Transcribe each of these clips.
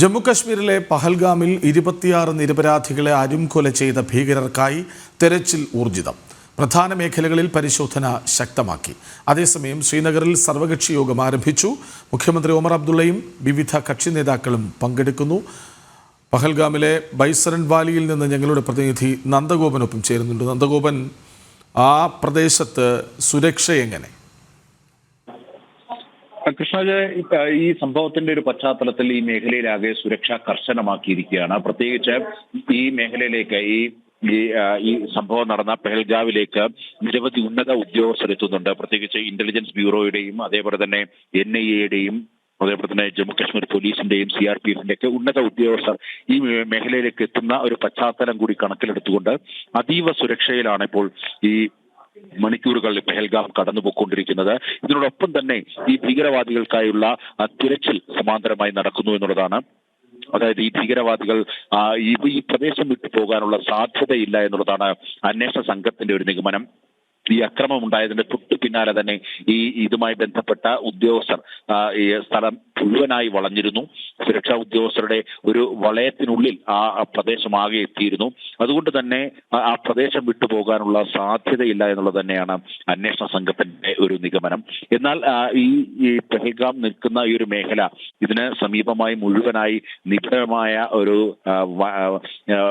ജമ്മുകശ്മീരിലെ പഹൽഗാമിൽ ഇരുപത്തിയാറ് നിരപരാധികളെ അരുംകൊല ചെയ്ത ഭീകരർക്കായി തെരച്ചിൽ ഊർജിതം. പ്രധാന മേഖലകളിൽ പരിശോധന ശക്തമാക്കി. അതേസമയം ശ്രീനഗറിൽ സർവകക്ഷി യോഗം ആരംഭിച്ചു. മുഖ്യമന്ത്രി ഒമർ അബ്ദുള്ളയും വിവിധ കക്ഷി നേതാക്കളും പങ്കെടുക്കുന്നു. പഹൽഗാമിലെ ബൈസറൻ വാലിയിൽ നിന്ന് ഞങ്ങളുടെ പ്രതിനിധി നന്ദഗോപനൊപ്പം ചേരുന്നുണ്ട്. നന്ദഗോപൻ ആ പ്രദേശത്ത് സുരക്ഷ എങ്ങനെ? കൃഷ്ണജ് ഈ സംഭവത്തിന്റെ ഒരു പശ്ചാത്തലത്തിൽ ഈ മേഖലയിലാകെ സുരക്ഷ കർശനമാക്കിയിരിക്കുകയാണ്. പ്രത്യേകിച്ച് ഈ മേഖലയിലേക്ക് ഈ ഈ ഈ സംഭവം നടന്ന പെഹൽഗാവിലേക്ക് നിരവധി ഉന്നത ഉദ്യോഗസ്ഥർ എത്തുന്നുണ്ട്. പ്രത്യേകിച്ച് ഇന്റലിജൻസ് ബ്യൂറോയുടെയും അതേപോലെ തന്നെ എൻ ഐ എയുടെയും അതേപോലെ തന്നെ ജമ്മു കാശ്മീർ പോലീസിന്റെയും സി ആർ പി എഫിന്റെ ഒക്കെ ഉന്നത ഉദ്യോഗസ്ഥർ ഈ മേഖലയിലേക്ക് എത്തുന്ന ഒരു പശ്ചാത്തലം കൂടി കണക്കിലെടുത്തുകൊണ്ട് അതീവ സുരക്ഷയിലാണ് ഇപ്പോൾ ഈ മണിക്കൂറുകൾ പെഹൽഗാം കടന്നുപോയിക്കൊണ്ടിരിക്കുന്നത്. ഇതിനോടൊപ്പം തന്നെ ഈ ഭീകരവാദികൾക്കായുള്ള തിരച്ചിൽ സമാന്തരമായി നടക്കുന്നു എന്നുള്ളതാണ്. അതായത് ഈ ഭീകരവാദികൾ ഈ പ്രദേശം വിട്ടു പോകാനുള്ള സാധ്യതയില്ല എന്നുള്ളതാണ് അന്വേഷണ സംഘത്തിന്റെ ഒരു നിഗമനം. ഈ അക്രമം ഉണ്ടായതിന്റെ തൊട്ടു പിന്നാലെ തന്നെ ഈ ഇതുമായി ബന്ധപ്പെട്ട ഉദ്യോഗസ്ഥർ സ്ഥലം മുഴുവനായി വളഞ്ഞിരുന്നു. സുരക്ഷാ ഉദ്യോഗസ്ഥരുടെ ഒരു വളയത്തിനുള്ളിൽ ആ പ്രദേശമാകെ എത്തിയിരുന്നു. അതുകൊണ്ട് തന്നെ ആ- പ്രദേശം വിട്ടുപോകാനുള്ള സാധ്യതയില്ല എന്നുള്ളത് തന്നെയാണ് അന്വേഷണ സംഘത്തിന്റെ ഒരു നിഗമനം. എന്നാൽ ഈ പെഹൽഗാം നിൽക്കുന്ന ഈ ഒരു മേഖല ഇതിന് സമീപമായി മുഴുവനായി നിബിഡമായ ഒരു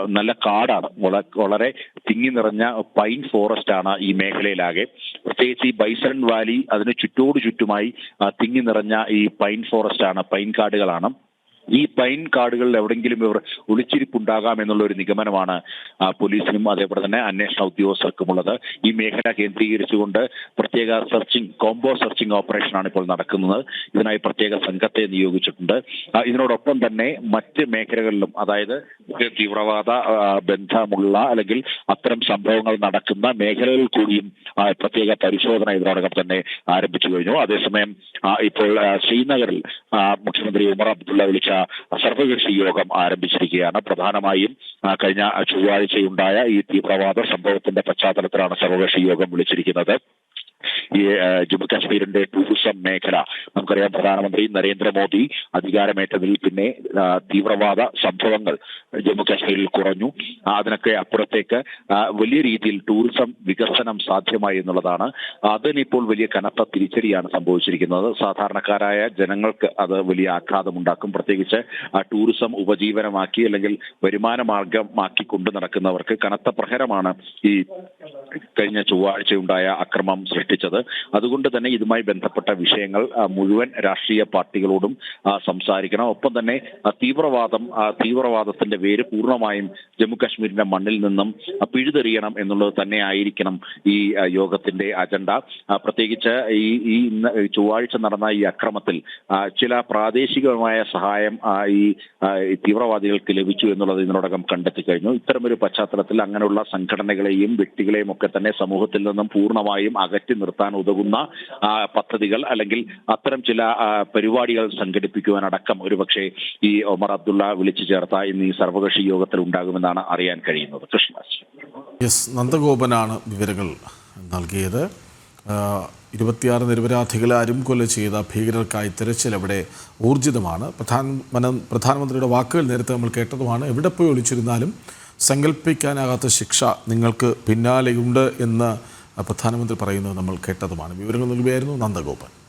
നല്ല കാടാണ്. വളരെ തിങ്ങി നിറഞ്ഞ പൈൻ ഫോറസ്റ്റ് ആണ് ഈ മേഖലയിലാകെ. പ്രത്യേകിച്ച് ഈ ബൈസൺ വാലി അതിന് ചുറ്റോട് ചുറ്റുമായി തിങ്ങി നിറഞ്ഞ ഈ പൈൻ ഫോറസ്റ്റ് ആണ് പൈൻ കാടുകളാണ് ഈ പൈൻ കാടുകളിൽ എവിടെങ്കിലും ഇവർ ഒളിച്ചിരിപ്പുണ്ടാകാം എന്നുള്ള ഒരു നിഗമനമാണ് പോലീസിനും അതേപോലെ തന്നെ അന്വേഷണ ഉദ്യോഗസ്ഥർക്കുമുള്ളത് ഈ മേഖല കേന്ദ്രീകരിച്ചുകൊണ്ട് പ്രത്യേക സെർച്ചിങ് കോംബോ സെർച്ചിങ് ഓപ്പറേഷനാണ് ഇപ്പോൾ നടക്കുന്നത്. ഇതിനായി പ്രത്യേക സംഘത്തെ നിയോഗിച്ചിട്ടുണ്ട്. ഇതിനോടൊപ്പം തന്നെ മറ്റ് മേഖലകളിലും അതായത് തീവ്രവാദ ബന്ധമുള്ള അല്ലെങ്കിൽ അത്തരം സംഭവങ്ങൾ നടക്കുന്ന മേഖലകളിൽ കൂടിയും പ്രത്യേക പരിശോധന ഇതിനോടകം തന്നെ ആരംഭിച്ചു കഴിഞ്ഞു. അതേസമയം ഇപ്പോൾ ശ്രീനഗറിൽ മുഖ്യമന്ത്രി ഉമർ അബ്ദുള്ള വിളിച്ച സർവകക്ഷി യോഗം ആരംഭിച്ചിരിക്കുകയാണ്. പ്രധാനമായും കഴിഞ്ഞ ചൊവ്വാഴ്ചയുണ്ടായ ഈ തീവ്രവാദ സംഭവത്തിന്റെ പശ്ചാത്തലത്തിലാണ് സർവകക്ഷി യോഗം വിളിച്ചിരിക്കുന്നത്. ഈ ജമ്മു കാശ്മീരിന്റെ ടൂറിസം മേഖല. നമുക്കറിയാം പ്രധാനമന്ത്രി നരേന്ദ്രമോദി അധികാരമേറ്റതിൽ പിന്നെ തീവ്രവാദ സംഭവങ്ങൾ ജമ്മു കാശ്മീരിൽ കുറഞ്ഞു. അതിനൊക്കെ അപ്പുറത്തേക്ക് വലിയ രീതിയിൽ ടൂറിസം വികസനം സാധ്യമായി എന്നുള്ളതാണ്. അതിനിപ്പോൾ വലിയ കനത്ത തിരിച്ചടിയാണ് സംഭവിച്ചിരിക്കുന്നത്. സാധാരണക്കാരായ ജനങ്ങൾക്ക് അത് വലിയ ആഘാതമുണ്ടാക്കും. പ്രത്യേകിച്ച് ടൂറിസം ഉപജീവനമാക്കി അല്ലെങ്കിൽ വരുമാന മാർഗമാക്കി കൊണ്ടു നടക്കുന്നവർക്ക് കനത്ത പ്രഹരമാണ് ഈ കഴിഞ്ഞ ചൊവ്വാഴ്ചയുണ്ടായ അക്രമം സൃഷ്ടിച്ചത്. അതുകൊണ്ട് തന്നെ ഇതുമായി ബന്ധപ്പെട്ട വിഷയങ്ങൾ മുഴുവൻ രാഷ്ട്രീയ പാർട്ടികളോടും സംസാരിക്കണം. ഒപ്പം തന്നെ തീവ്രവാദം തീവ്രവാദത്തിന്റെ വേര് പൂർണമായും ജമ്മുകാശ്മീരിന്റെ മണ്ണിൽ നിന്നും പിഴുതെറിയണം എന്നുള്ളത് തന്നെ ആയിരിക്കണം ഈ യോഗത്തിന്റെ അജണ്ട. പ്രത്യേകിച്ച് ഈ ഈ ചൊവ്വാഴ്ച നടന്ന ഈ അക്രമത്തിൽ ചില പ്രാദേശികമായ സഹായം ഈ തീവ്രവാദികൾക്ക് ലഭിച്ചു എന്നുള്ളത് ഇതിനോടകം കണ്ടെത്തി കഴിഞ്ഞു. ഇത്തരമൊരു പശ്ചാത്തലത്തിൽ അങ്ങനെയുള്ള സംഘടനകളെയും വ്യക്തികളെയും ഒക്കെ തന്നെ സമൂഹത്തിൽ നിന്നും പൂർണമായും അകറ്റി നിർത്താൻ ഉതകുന്ന പദ്ധതികൾ അല്ലെങ്കിൽ അത്തരം ചില പരിപാടികൾ സംഘടിപ്പിക്കുവാനടക്കം ഒരുപക്ഷെ ഈ ഒമർ അബ്ദുള്ള വിളിച്ചു ചേർത്ത ഇന്ന് ഈ സർവകക്ഷി യോഗത്തിൽ ഉണ്ടാകുമെന്നാണ് അറിയാൻ കഴിയുന്നത്. കൃഷ്ണദാസ്. യെസ് നന്ദഗോപനാണ് വിവരങ്ങൾ നൽകിയത്. ഇരുപത്തിയാറ് നിരപരാധികളെ അരുംകൊല ചെയ്ത ഭീകരർക്കായി തിരച്ചിൽ അവിടെ ഊർജിതമാണ്. പ്രധാന പ്രധാനമന്ത്രിയുടെ വാക്കുകൾ നേരത്തെ നമ്മൾ കേട്ടതുമാണ്. എവിടെ പോയി ഒളിച്ചിരുന്നാലും സങ്കല്പിക്കാനാകാത്ത ശിക്ഷ നിങ്ങൾക്ക് പിന്നാലെയുണ്ട് എന്ന് പ്രധാനമന്ത്രി പറയുന്നത് നമ്മൾ കേട്ടതുമാണ്. വിവരങ്ങൾ നൽകുകയായിരുന്നു നന്ദഗോപൻ